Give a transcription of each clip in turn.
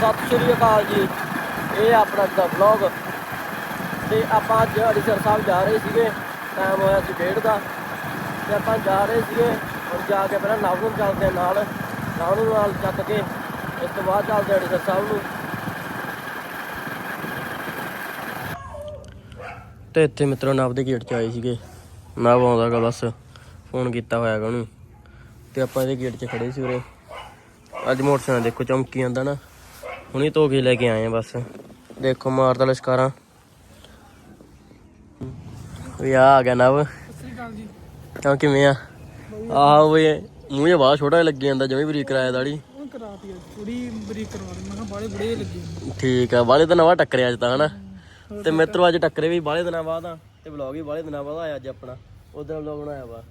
ਸਤਿ ਸ਼੍ਰੀ ਅਕਾਲ ਜੀ। ਇਹ ਆਪਣਾ ਦਾ ਵਲੌਗ ਤੇ ਆਪਾਂ ਅੱਜ ਅੜੀਸਰ ਸਾਹਿਬ ਜਾ ਰਹੇ ਸੀਗੇ। ਟਾਈਮ ਹੋਇਆ ਸੀ ਡੇਢ ਦਾ। ਤੇ ਆਪਾਂ ਜਾ ਰਹੇ ਸੀਗੇ। ਹੁਣ ਜਾ ਕੇ ਪਹਿਲਾਂ ਨਵ ਨੂੰ ਚੱਲਦੇ ਆ ਨਾਲ। ਨਵ ਨੂੰ ਨਾਲ ਚੱਕ ਕੇ ਇਸ ਤੋਂ ਬਾਅਦ ਚੱਲਦੇ ਅੜੀਸਰ ਸਾਹਿਬ ਨੂੰ। ਤੇ ਇੱਥੇ ਮਿੱਤਰੋ ਨਵ ਦੇ ਗੇਟ 'ਚ ਆਏ ਸੀਗੇ। ਨਵ ਆਉਂਦਾਗਾ ਬਸ। ਫੋਨ ਕੀਤਾ ਹੋਇਆਗਾ ਉਹਨੂੰ। ਤੇ ਆਪਾਂ ਇਹਦੇ ਗੇਟ 'ਚ ਖੜੇ ਸੀ ਉਰੇ। ਅੱਜ ਮੋਟਰਸਾਈਕਲ ਦੇਖੋ ਚਮਕੀ ਜਾਂਦਾ ਨਾ। ਹੁਣੀ ਧੋ ਕੇ ਲੈ ਕੇ ਆਏ ਆ ਬਸ। ਦੇਖੋ ਮਾਰਦਾ ਲਸ਼ਕਾਰਾਂ। ਵੀ ਆ ਆ ਗਿਆ ਨਵ। ਕਿਉਂ ਕਿਵੇਂ ਆ? ਆਹ ਓਏ ਮੂੰਹ ਜਿਹਾ ਬਾਹਲਾ ਛੋਟਾ ਲੱਗੀ ਜਾਂਦਾ ਜਮੀ ਬਰੀਕ ਕਰਾਇਆ ਦਾੜੀ। ਉਹ ਕਰਾਤੀ ਅੱਜ ਥੋੜੀ ਬਰੀਕ ਕਰਵਾ ਦੇ ਮੈਂ ਕਿਹਾ ਬਾਲੇ ਬੜੇ ਲੱਗੇ ਹੋਏ। ਠੀਕ ਆ ਬਾਹਲੇ ਦਿਨਾਂ ਬਾਅਦ ਟੱਕਰਿਆ ਅੱਜ ਤਾਂ ਹਨਾ? ਤੇ ਮਿੱਤਰੋ ਅੱਜ ਟੱਕਰੇ ਵੀ ਬਾਹਲੇ ਦਿਨਾਂ ਬਾਅਦ ਆ ਤੇ ਵਲੌਗ ਵੀ ਬਾਹਲੇ ਦਿਨਾਂ ਬਾਅਦ ਆਇਆ ਅੱਜ ਆਪਣਾ। ਉਧਰ ਵਲੌਗ ਬਣਾਇਆ ਵਾ।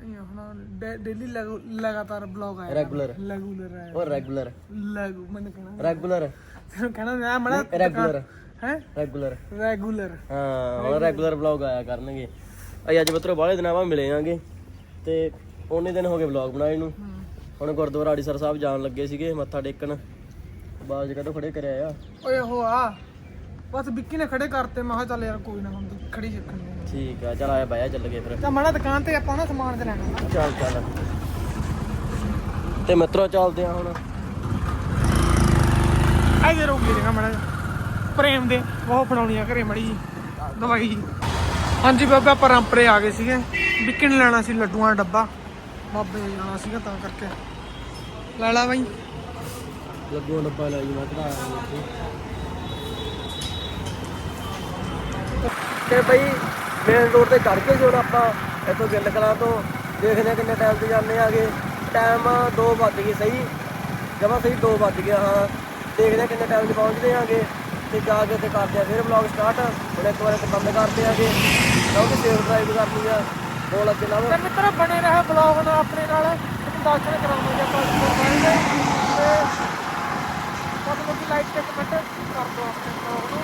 ਅਸੀਂ ਹੁਣ ਡੇਲੀ ਲਗਾਤਾਰ ਬਲੌਗ ਆਇਆ। ਰੈਗੂਲਰ ਰੈਗੂਲਰ ਆਇਆ। ਉਹ ਰੈਗੂਲਰ ਲੈਗੂ ਮੈਨੂੰ ਕਹਿਣਾ। ਰੈਗੂਲਰ ਤੈਨੂੰ ਕਹਿਣਾ ਮੈਂ ਮੜਾ ਰੈਗੂਲਰ ਹੈ? ਰੈਗੂਲਰ ਰੈਗੂਲਰ ਹਾਂ ਹੁਣ ਰੈਗੂਲਰ ਵਲੌਗ ਆਇਆ ਕਰਨਗੇ। ਅਸੀਂ ਅੱਜ ਮਿੱਤਰੋ ਬਾਹਲੇ ਦਿਨਾਂ ਬਾਅਦ ਮਿਲੇ ਆਂਗੇ। ਤੇ ਉਹਨੇ ਦਿਨ ਹੋ ਗਏ ਵਲੌਗ ਬਣਾਏ ਨੂੰ। ਹੁਣ ਗੁਰਦੁਆਰਾ ਆੜੀਸਰ ਸਾਹਿਬ ਜਾਣ ਲੱਗੇ ਸੀਗੇ ਮੱਥਾ ਟੇਕਣ। ਬਾਜ ਕਦੋਂ ਖੜੇ ਕਰਿਆ ਆ। ਓਏ ਹੋ ਆ। ਬਸ ਵਿੱਕੀ ਨੇ ਖੜੇ ਕਰਤੇ ਮੈਂ ਕਿਹਾ ਚੱਲ ਯਾਰ ਕੋਈ ਨਾ ਹੁਣ ਖੜੀ ਛੱਕਣੀ ਠੀਕ ਆ ਚਲ ਆਇਆ ਬਾਇਆ ਚੱਲ ਗਏ ਫਿਰ। ਤਾਂ ਮੜਾ ਦੁਕਾਨ ਤੇ ਆਪਾਂ ਨਾ ਸਮਾਨ ਤੇ ਲੈਣਾ। ਚੱਲ ਚੱਲ। ਤੇ ਮਿੱਤਰੋ ਚੱਲਦੇ ਆ ਹੁਣ। ਆਈ ਜੇ ਰੋਕ ਜੇਗਾ ਮੜਾ ਪ੍ਰੇਮ ਦੇ ਬਹੁਤ ਫੜਾਉਣੀ ਆ ਘਰੇ ਮੜੀ ਜੀ ਦਵਾਈ ਹਾਂਜੀ ਬਾਬਾ ਪਰੰਪਰੇ ਆ ਗਏ ਸੀਗੇ। ਵਿੱਕੀ ਨੇ ਲੈਣਾ ਸੀ ਲੱਡੂਆਂ ਦਾ ਡੱਬਾ। ਬਾਬੇ ਜਾਣਾ ਸੀਗਾ ਤਾਂ ਕਰਕੇ। ਲੈ ਲਾ ਬਾਈ। ਲੱਗੂ ਡੱਬਾ ਲੈ ਜੀ ਮੈਂ ਤੇ ਬਈ ਮੇਨ ਰੋਡ ਤੇ ਚੜ ਕੇ ਜਦੋਂ ਆਪਾਂ ਇੱਥੋਂ ਗਿੱਲ ਕਲਾਂ ਤੋਂ ਦੇਖਦੇ ਆ ਕਿੰਨੇ ਟਾਈਮ ਤੇ ਜਾਂਦੇ ਆਗੇ ਟਾਈਮ 2 ਵੱਜ ਗਏ ਸਹੀ। ਜਮਾ ਸਹੀ 2 ਵੱਜ ਗਿਆ, ਹਾਂ। ਦੇਖਦੇ ਆ ਕਿੰਨੇ ਟਾਈਮ 'ਚ ਪਹੁੰਚਦੇ ਆਗੇ ਤੇ ਜਾ ਕੇ ਤੇ ਕਰਦੇ ਆ ਫਿਰ ਵਲੌਗ ਸਟਾਰਟ ਹੁਣ ਇੱਕ ਵਾਰ ਤੇ ਬੰਦ ਕਰਦੇ ਆਗੇ ਕਿਉਂਕਿ ਸੇਵ ਡਰਾਈਵ ਕਰਨੀ ਆ। ਦੋ ਲੱਗੇ ਨਾ ਤੇ ਮਿੱਤਰ, ਬਣੇ ਰਹੇ ਬਲੌਗ ਨਾਲ ਆਪਣੇ ਨਾਲ। ਤੁਹਾਨੂੰ ਦਰਸ਼ਨ ਕਰਾਵਾਂਗੇ ਆਪਾਂ। ਤੇ ਤੁਹਾਨੂੰ ਲਾਈਕ ਤੇ ਕਮੈਂਟ ਕਰ ਦਿਓ ਆਪਣੇ ਬਲੌਗ ਨੂੰ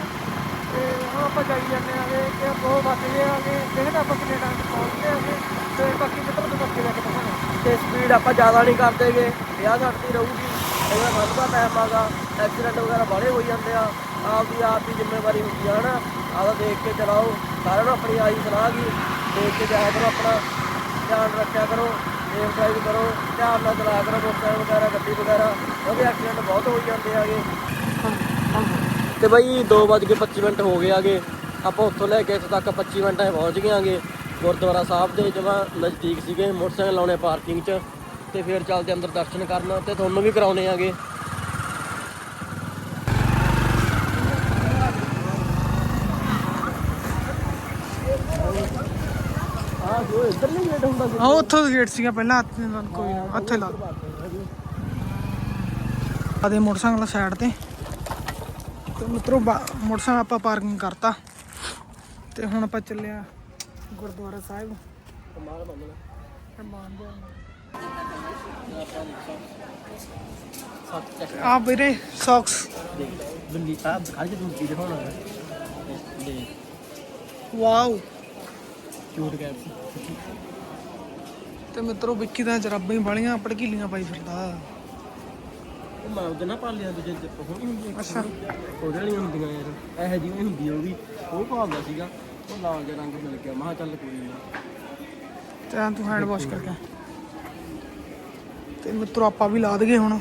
ਤੇ ਹੁਣ ਆਪਾਂ ਜਾਈ ਜਾਂਦੇ ਆਗੇ ਕਿ ਬਹੁਤ ਵੱਜ ਗਏ ਆਗੇ ਦੇਖਦੇ ਆਪਾਂ ਕਿੰਨੇ 'ਚ ਪਹੁੰਚਦੇ ਆਗੇ, ਤੇ ਬਾਕੀ ਮਿੱਤਰ ਨੂੰ ਅੱਗੇ ਲੈ ਕੇ ਦਿਖਾਉਣਾ। ਤੇ ਸਪੀਡ ਆਪਾਂ ਜ਼ਿਆਦਾ ਨਹੀਂ ਕਰਦੇਗੇ 50 60 ਦੀ ਰਹੂਗੀ, ਇਹਦਾ ਵੱਧ ਦਾ ਟਾਈਮ ਆਗਾ ਐਕਸੀਡੈਂਟ ਵਗੈਰਾ ਬਾਹਲੇ ਹੋਈ ਜਾਂਦੇ ਆ ਆਪ ਦੀ ਆਪ ਦੀ ਜ਼ਿੰਮੇਵਾਰੀ ਹੁੰਦੀ ਆ, ਹਨਾ? ਆਦਾ ਦੇਖ ਕੇ ਚਲਾਓ, ਸਾਰਿਆਂ ਨੂੰ ਆਪਣੀ ਆਈ ਸਲਾਹ ਗੀ ਦੇਖ ਕੇ ਜਾਇਆ ਕਰੋ ਆਪਣਾ, ਧਿਆਨ ਰੱਖਿਆ ਕਰੋ ਸੇਫ ਡਰਾਈਵ ਕਰੋ, ਧਿਆਨ ਨਾਲ ਚਲਾਇਆ ਕਰੋ, ਮੋਟਰਸਾਈਕਲ ਵਗੈਰਾ, ਗੱਡੀ ਵਗੈਰਾ, ਉਹਦੇ ਐਕਸੀਡੈਂਟ ਬਹੁਤ ਹੋਈ ਜਾਂਦੇ ਆਗੇ। ਤੇ ਬਾਈ 2:25 ਮਿੰਟ ਹੋ ਗਏ ਆਗੇ। ਆਪਾਂ ਉੱਥੋਂ ਲੈ ਕੇ ਇੱਥੇ ਤੱਕ 25 ਮਿੰਟਾਂ 'ਚ ਪਹੁੰਚ ਗਏ ਆਗੇ। ਗੁਰਦੁਆਰਾ ਸਾਹਿਬ ਦੇ ਜਮਾ ਨਜ਼ਦੀਕ ਸੀਗੇ, ਮੋਟਰਸਾਈਕਲ ਲਾਉਣੇ ਪਾਰਕਿੰਗ 'ਚ। ਤੇ ਫਿਰ ਚੱਲਦੇ ਅੰਦਰ ਦਰਸ਼ਨ ਕਰਨ ਤੇ ਤੁਹਾਨੂੰ ਵੀ ਕਰਾਉਣੇ ਆਗੇ। ਆ ਜੋ ਇੱਧਰ ਨਹੀਂ ਉੱਥੋਂ ਦਾ ਗੇਟ ਸੀਗਾ ਪਹਿਲਾਂ ਹੱਥ ਨਾਲ ਕੋਈ ਨਾ ਹੱਥੇ ਲਾ। ਆਦੇ ਮੋਟਰਸਾਈਕਲ ਸਾਈਡ ਤੇ। ਤੇ ਮਿੱਤਰੋ ਬਾ- ਮੋਟਰਸਾਈਕਲ ਆਪਾਂ ਪਾਰਕਿੰਗ ਕਰਤਾ ਤੇ ਹੁਣ ਆਪਾਂ ਚੱਲਿਆ ਗੁਰਦੁਆਰਾ ਸਾਹਿਬ ਰਮਾਨ ਦੇ ਸੱਤ ਚੱਕ ਆ ਵੀਰੇ ਸੌਕਸ ਦੇਖ ਬਿੱਲੀ ਆ ਅੱਜ ਤੂੰ ਕੀ ਦਿਖਾਉਣਾ ਹੈ ਦੇ ਵਾਓ ਕਿਊਟ ਕੈਟ ਤੇ ਮਿੱਤਰੋ ਵਿੱਕੀ ਦਾ ਜਰਾਬਾਂ ਹੀ ਬਾਲੀਆਂ ਪੜਕੀਲੀਆਂ ਪਾਈ ਫਿਰਦਾ ਉਹ ਮੈਂ ਉਹਦੇ ਨਾਲ ਪਾ ਲਿਆ ਦੂਜੇ ਚ ਉਹ ਨਹੀਂ ਹੁੰਦੀ ਅੱਛਾ। ਉਹਦੇ ਵਾਲੀਆਂ ਹੁੰਦੀਆਂ ਯਾਰ ਇਹੋ ਜਿਹੀਆਂ ਹੁੰਦੀ ਉਹ ਵੀ ਉਹ ਭਾਲਦਾ ਸੀਗਾ। ਉਹ ਲਾਲ ਜਿਹਾ ਰੰਗ ਮਿਲ ਗਿਆ ਮੈਂ ਕਿਹਾ ਚੱਲ ਕੋਈ ਨਾ। ਤੇ ਹੈਂਡ ਵਾਸ਼ ਕਰਕੇ ਤੇ ਮਿੱਤਰੋ ਆਪਾਂ ਵੀ ਲਾ ਦਈਏ ਹੁਣ।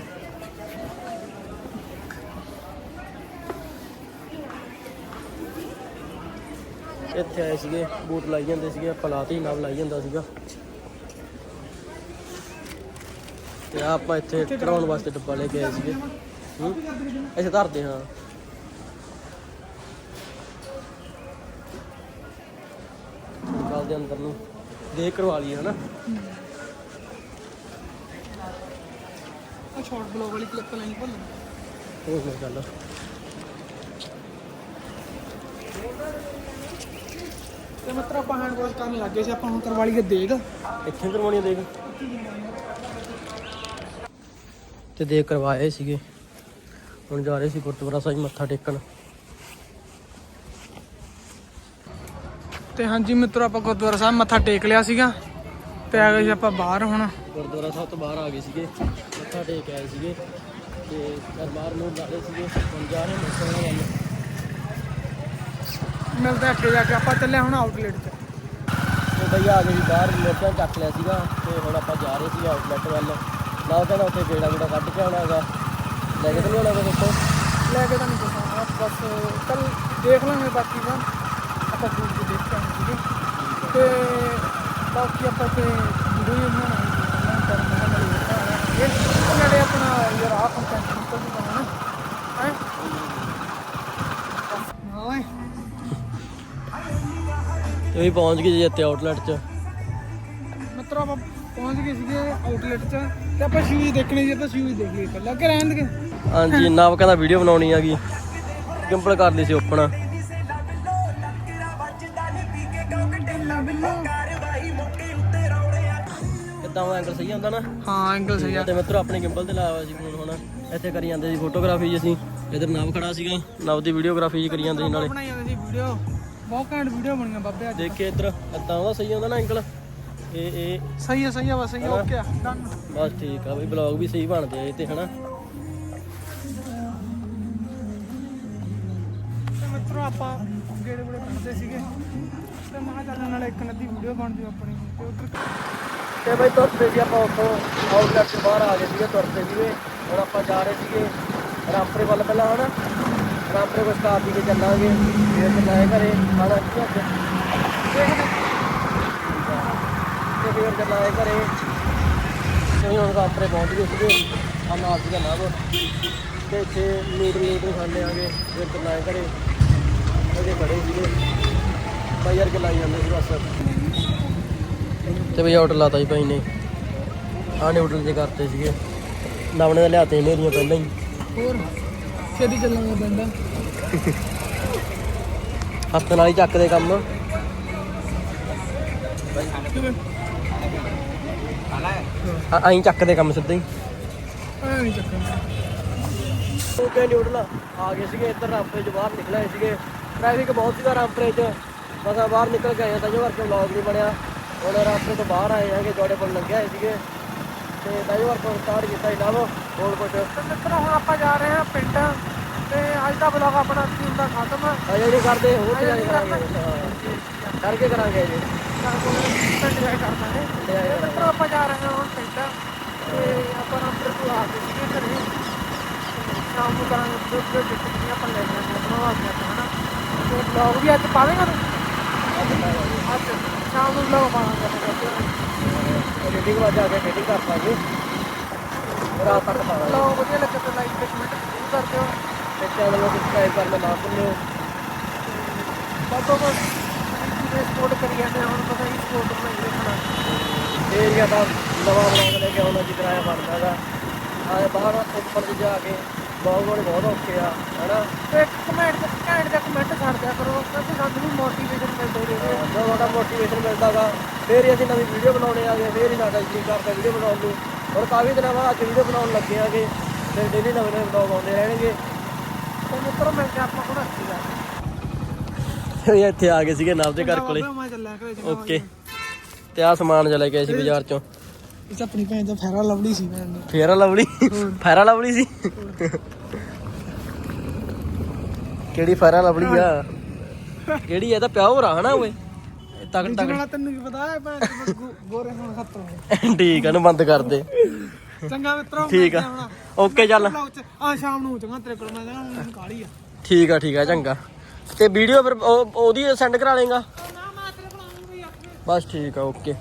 ਇੱਥੇ ਆਏ ਸੀਗੇ ਬੂਟ ਲਾਈ ਜਾਂਦੇ ਸੀਗੇ ਆਪਾਂ ਲਾਤੀ ਨਾਲ ਲਾਈ ਜਾਂਦਾ ਸੀਗਾ। ਤੇ ਆਹ ਆਪਾਂ ਇੱਥੇ ਕਰਾਉਣ ਵਾਸਤੇ ਡੱਬਾ ਲੈ ਕੇ ਆਏ ਸੀਗੇ। ਹੂੰ? ਇੱਥੇ ਧਰਦੇ ਹਾਂ। ਨਿਕਾਲਦੇ ਅੰਦਰ ਨੂੰ। ਦੇਖ ਕਰਵਾ ਲਈਏ ਹਨਾ? ਸ਼ਾਰਟ ਬਲੌਗ ਵਾਲੀ ਕਲਿੱਪ ਲੈਣੀ ਭੁੱਲ ਹੋਰ ਕੋਈ ਗੱਲ ਤੇ ਮਿੱਤਰ ਆਪਾਂ ਹੈਂਡ ਵਾਸ਼ ਕਰਨ ਲੱਗੇ ਸੀ ਆਪਾਂ ਹੁਣ ਕਰਵਾ ਲਈਏ ਦੇਗ ਇੱਥੇ ਕਰਵਾਉਣੀ ਦੇਖ। ਤੇ ਦੇਖ ਕਰਵਾਏ ਸੀਗੇ। ਹੁਣ ਜਾ ਰਹੇ ਸੀ ਗੁਰਦੁਆਰਾ ਸਾਹਿਬ ਮੱਥਾ ਟੇਕਣ। ਤੇ ਹਾਂਜੀ ਮਿੱਤਰੋ ਆਪਾਂ ਗੁਰਦੁਆਰਾ ਸਾਹਿਬ ਮੱਥਾ ਟੇਕ ਲਿਆ ਸੀਗਾ। ਤੇ ਆ ਗਏ ਸੀ ਆਪਾਂ ਬਾਹਰ ਹੁਣ। ਗੁਰਦੁਆਰਾ ਸਾਹਿਬ ਤੋਂ ਬਾਹਰ ਆ ਗਏ ਸੀਗੇ ਮੱਥਾ ਟੇਕ ਆਏ ਸੀਗੇ। ਤੇ ਘਰ ਬਾਹਰ ਨੂੰ ਲਾਦੇ ਸੀਗੇ ਹੁਣ ਜਾ ਰਹੇ ਮੋਟਰਸਾਈਕਲ ਵੱਲ। ਮਿਲਦੇ ਆ ਅੱਗੇ ਜਾ ਕੇ ਆਪਾਂ ਚੱਲੇ ਹੁਣ ਆਊਟਲੈਟ 'ਚ ਤੇ ਬਈ ਆ ਗਏ ਜੀ ਬਾਹਰ ਮੋਟਰਸਾਈਕਲ ਚੱਕ ਲਿਆ ਸੀਗਾ ਤੇ ਹੁਣ ਆਪਾਂ ਜਾ ਰਹੇ ਸੀ ਆਊਟਲੈਟ ਵੱਲ। ਨਾ ਕਹਿੰਦਾ ਉੱਥੇ ਗੇੜਾ ਗੂੜਾ ਕੱਢ ਕੇ ਆਉਣਾ ਹੈਗਾ। ਲੈ ਕੇ ਤਾਂ ਨਹੀਂ ਆਉਣਾ ਉੱਥੇ? ਲੈ ਕੇ ਤਾਂ ਨਹੀਂ ਪਤਾ ਬਸ ਕੱਲ ਦੇਖ ਲਾਂਗੇ ਬਾਕੀ ਦਾ ਆਪਾਂ ਦੂਰ ਤੋਂ ਦੇਖ ਕੇ ਤੇ ਬਾਕੀ ਆਪਾਂ ਤੇ ਵੀਡੀਓ ਬਣਾਉਣੀ ਹੈ ਨਾਲੇ ਇਹ ਆਪਣਾ ਯਾਰ ਕੰਟੈਂਟ ਨਿਕਲ ਹੈ? ਤੇ ਵੀ ਪਹੁੰਚ ਗਏ ਜੀ ਇੱਥੇ ਆਊਟਲੈਟ 'ਚ। ਮਿੱਤਰੋ ਆਪਾਂ ਪਹੁੰਚ ਗਏ ਸੀਗੇ ਆਊਟਲੈਟ 'ਚ। ਤੇ ਆਪਾਂ ਸ਼ੂਜ਼ ਦੇਖਣੇ ਸੀ ਤਾਂ ਸ਼ੂਜ਼ ਦੇਖ ਲਈਏ ਪਹਿਲਾਂ ਕਿ ਰਹਿਣ ਦੇ ਹਾਂਜੀ ਨਵ ਕਹਿੰਦਾ ਵੀਡੀਓ ਬਣਾਉਣੀ ਹੈਗੀ ਸਿੰਪਲ ਕਰ ਲਈ ਸੀ ਓਪਨ। ਕਿੱਦਾਂ ਉਹ ਐਂਗਲ ਸਹੀ ਹੁੰਦਾ ਨਾ? ਹਾਂ ਐਂਗਲ ਸਹੀ ਆ। ਤੇ ਮਿੱਤਰੋ ਆਪਣੇ ਗਿੰਬਲ ਤੇ ਲਾਇਆ ਹੋਇਆ ਸੀ ਫੋਨ ਹੁਣ। ਇੱਥੇ ਕਰੀ ਜਾਂਦੇ ਸੀ ਫੋਟੋਗ੍ਰਾਫੀ ਜੀ ਅਸੀਂ। ਇਧਰ ਨਵ ਖੜਾ ਸੀਗਾ। ਨਵ ਦੀ ਵੀਡੀਓਗ੍ਰਾਫੀ ਜੀ ਕਰੀ ਜਾਂਦੇ ਸੀ ਨਾਲੇ। ਬਣਾਈ ਜਾਂਦੇ ਸੀ ਵੀਡੀਓ ਬਹੁਤ ਘੈਂਟ ਵੀਡੀਓ ਬਣੀਆਂ ਬਾਬੇ ਅੱਜ। ਦੇਖੇ ਇੱਧਰ ਇਦਾਂ ਉਹਦਾ ਸਹੀ ਹੁੰਦਾ ਨਾ ਐਂਗਲ ਇਹ ਇਹ ਸਹੀ ਆ ਸਹੀ ਆ ਬਸ ਸਹੀ ਆ ਓਕੇ ਆ। ਡਨ ਬਸ ਠੀਕ ਆ ਬਈ ਬਲੌਗ ਵੀ ਸਹੀ ਬਣਦੇ ਆ ਇਹ ਤੇ ਹਨਾ? ਤੇ ਮਿੱਤਰੋ ਆਪਾਂ ਗੇੜੇ ਗੂੜੇ ਕੱਢਦੇ ਸੀਗੇ। ਤੇ ਮੈਂ ਕਿਹਾ ਚੱਲ ਨਾਲੇ ਇੱਕ ਨਦੀ ਵੀਡੀਓ ਬਣ ਜੂ ਆਪਣੀ ਤੇ ਉਧਰ ਤੇ ਬਈ ਤੁਰਦੇ ਸੀ ਆਪਾਂ ਉੱਥੋਂ ਆਊਟਲੈਟ ਤੋਂ ਬਾਹਰ ਆ ਗਏ ਸੀਗੇ ਤੁਰਦੇ ਸੀਗੇ। ਹੁਣ ਆਪਾਂ ਜਾ ਰਹੇ ਸੀਗੇ ਰਾਮਪੁਰੇ ਵੱਲ ਪਹਿਲਾਂ ਹਨਾ? ਰਾਮਪੁਰੇ ਕੋਲ ਸਟਾਪ ਦੀ ਕੇ ਚੱਲਾਂਗੇ। ਫਿਰ ਚੱਲਾਂਗੇ ਘਰੇ ਖਾਣਾ ਕੀ ਅੱਜ ਦੇਖਦੇ ਫਿਰ ਚੱਲਾਂਗੇ ਘਰੇ। ਅਸੀਂ ਹੁਣ ਰਾਮਪੁਰੇ ਪਹੁੰਚ ਗਏ ਸੀਗੇ। ਆ ਨਾਲ ਸੀਗਾ ਨਾਮ ਤੇ ਇੱਥੇ ਨੂਡਲ ਨੂਡਲ ਖਾਣੇ ਆਗੇ ਫਿਰ ਚੱਲਾਂਗੇ ਘਰੇ। ਉਹਦੇ ਖੜੇ ਸੀਗੇ। ਯਾਰ ਕੇ ਲਾਈ ਜਾਂਦੇ ਸੀ ਬਸ। ਤੇ ਬਈ ਆਰਡਰ ਲਾਤਾ ਜੀ ਭਾਈ ਨੇ। ਆਹ ਨਿਊਡਲ ਜੇ ਕਰਤੇ ਸੀਗੇ। ਨਵਨੇ ਦਾ ਲਿਆਤੇ ਨੇਰੀਆਂ ਪਹਿਲਾਂ ਹੀ। ਹੋਰ? ਛੇਤੀ ਚੱਲਾਂਗੇ ਬੰਦਾ ਹੱਥ ਨਾਲ ਹੀ ਚੱਕਦੇ ਕੰਮ। ਆਈਂ ਚੱਕਦੇ ਕੰਮ ਸਿੱਧਾ ਹੀ। ਐ ਨਹੀਂ ਚੱਕਣਾ। ਓਕੇ ਨਿਊਡਲ ਆ ਗਏ ਸੀਗੇ ਇੱਧਰ ਰਾਮਪੁਰੇ ਚ ਬਾਹਰ ਨਿਕਲੇ ਆਏ ਸੀਗੇ। ਟ੍ਰੈਫਿਕ ਬਹੁਤ ਸੀਗਾ ਰਾਮਪੁਰੇ ਚ। ਬਸ ਆ ਬਾਹਰ ਨਿਕਲ ਕੇ ਆਏ ਤਾਂ ਜੋ ਕਰਕੇ ਵਲੌਗ ਨਹੀਂ ਬਣਿਆ। ਹੁਣ ਰਾਮਪੁਰੇ ਤੋਂ ਬਾਹਰ ਆਏ ਹੈਗੇ ਜੋੜੇ ਕੋਲ ਲੰਘੇ ਆਏ ਸੀਗੇ। ਤੇ ਤਾਜੋ ਵਰਕ ਸਟਾਰਟ ਕੀਤਾ ਸੀ ਨਵ ਹੋਰ ਕੁਝ ਮਿੱਤਰੋ ਹੁਣ ਆਪਾਂ ਜਾ ਰਹੇ ਹਾਂ ਪਿੰਡ। ਤੇ ਅੱਜ ਦਾ ਬਲੌਗ ਆਪਣਾ ਇੱਥੇ ਹੁੰਦਾ ਖਤਮ? ਅਜੇ ਨਹੀਂ ਕਰਦੇ ਹੋਰ ਅਜੇ ਤੇ ਕਰਾਂਗੇ ਹਾਂ। ਕਰਕੇ ਕਰਾਂਗੇ ਜੀ ਚੱਲ ਕੋਈ ਨੀ, ਪਿੰਡ ਜਾ ਕੇ ਆਪਾਂ ਜਾ ਰਹੇ ਹਾਂ ਹੁਣ ਪਿੰਡ ਤੇ ਆਪਾਂ ਨੰਬਰ ਤੋਂ ਆ ਗਏ ਸੀਗੇ ਘਰੇ ਸ਼ਾਮ ਨੂੰ ਕਰਾਂਗੇ ਦੁੱਧ ਦੇ ਟਿੱਕੀਆਂ ਆਪਾਂ ਲੈ ਜਾਵਾਂਗੇ ਬਣਵਾ ਕੇ ਆਪਾਂ ਹਨਾ ਤੇ ਬਲੌਗ ਵੀ ਅੱਜ ਪਾਵੇਂਗਾ ਤੂੰ ਅੱਜ ਸ਼ਾਮ ਨੂੰ ਬਲੌਗ ਪਾਵਾਂਗੇ ਆਪਾਂ ਵਾਜ ਆ ਕੇ ਰੇਡਿੰਗ ਕਰ ਪਾਂਗੇ ਰਾਤ ਤੱਕ ਪਾਵਾਂਗੇ ਬਲੌਗ ਵਧੀਆ ਲੱਗੇ। ਤਾਂ ਲਾਈਕ ਕਮੈਂਟ ਜ਼ਰੂਰ ਕਰ ਦਿਓ ਤੇ ਚੈਨਲ ਨੂੰ ਸਬਸਕ੍ਰਾਈਬ ਕਰਨਾ ਨਾ ਭੁੱਲਿਓ ਬਾਤੋਂ ਬਸ। ਜਿਹਨੇ ਸਪੋਰਟ ਕਰੀ ਜਾਂਦੇ ਹੁਣ ਪਤਾ ਹੀ ਸਪੋਰਟ ਬਣਾਈ ਰੱਖਣਾ ਏਰੀਆ ਦਾ ਨਵਾਂ ਬਲੌਗ ਲੈ ਕੇ ਆਉਣਾ ਜੀ ਕਿਰਾਇਆ ਬਣਦਾਗਾ ਆਏ ਬਾਹਰ ਉੱਪਰ ਦੀ ਜਾ ਕੇ ਵਾਲੇ ਬਹੁਤ ਔਖੇ ਆ ਹਨਾ? ਤੇ ਕਮੈਂਟ ਤੇ ਘੈਂਟ ਦਾ ਕਮੈਂਟ ਕਰ ਦਿਆ ਕਰੋ ਕਿਉਂਕਿ ਸਾਨੂੰ ਵੀ ਮੋਟੀਵੇਸ਼ਨ ਮਿਲਦੀ ਰਹੇ। ਜਦੋਂ ਸਾਡਾ ਮੋਟੀਵੇਸ਼ਨ ਮਿਲਦਾਗਾ ਫੇਰ ਹੀ ਅਸੀਂ ਨਵੀਂ ਵੀਡੀਓ ਬਣਾਉਣੇ ਆਗੇ ਫੇਰ ਹੀ ਸਾਡਾ ਜੀ ਕਰਦਾ ਵੀਡੀਓ ਬਣਾਉਣ ਨੂੰ। ਔਰ ਕਾਫੀ ਦਿਨਾਂ ਬਾਅਦ ਅੱਜ ਵੀਡੀਓ ਬਣਾਉਣ ਲੱਗੇ ਆਗੇ ਫਿਰ ਡੇਲੀ ਨਵੇਂ ਨਵੇਂ ਬਲੌਗ ਆਉਂਦੇ ਰਹਿਣਗੇ। ਤੇ ਮਿੱਤਰੋ ਮਿਲਦੇ ਆਪਾਂ ਕੋਲ ਅੱਛੀ ਗੱਲ ਇਹ ਇੱਥੇ ਆ ਗਏ ਸੀਗੇ ਨਵ ਦੇ ਘਰ ਕੋਲੇ। ਮੈਂ ਚੱਲਿਆ ਘਰੇ ਚੰਗਾ ਓਕੇ। ਤੇ ਆ ਸਮਾਨ ਲੈ ਕੇ ਆਏ ਸੀ ਬਾਜ਼ਾਰ ਚੋਂ। 'ਚ ਆਪਣੀ ਭੈਣ ਦਾ ਫੈਰਾ ਲਵਲੀ ਸੀ ਮੈਂ ਫੇਰਾ ਲਵਲੀ? ਫੈਰਾ ਲਵਲੀ ਸੀ? ਕਿਹੜੀ ਫੈਰਾ ਲਵਲੀ ਆ? ਕਿਹੜੀ ਇਹ ਤਾਂ ਪਿਓ ਰਾ ਹਨਾ ਓਏ। ਇਹ ਤੱਕ ਤੱਕ ਨਾਲ ਤੈਨੂੰ ਕੀ ਪਤਾ ਹੈ ਭੈਣ ਚੋਦ ਗੋ- ਗੋਰੇ ਹੁਣ ਖਤਮ ਠੀਕ ਆ ਨੂੰ ਬੰਦ ਕਰ ਦੇ। ਚੰਗਾ ਮਿੱਤਰੋ ਠੀਕ ਆ। ਓਕੇ ਚੱਲ। ਆ ਸ਼ਾਮ ਨੂੰ ਚੰਗਾ ਤੇਰੇ ਕੋਲ ਮੈਂ ਜਾਣਾ ਕਾਲੀ ਆ। ਠੀਕ ਆ ਠੀਕ ਆ ਚੰਗਾ। ਤੇ ਵੀਡੀਓ ਫਿਰ ਉਹ- ਉਹਦੀ ਸੈਂਡ ਕਰਾ ਲੇਗਾ ਬਸ ਠੀਕ ਆ ਓਕੇ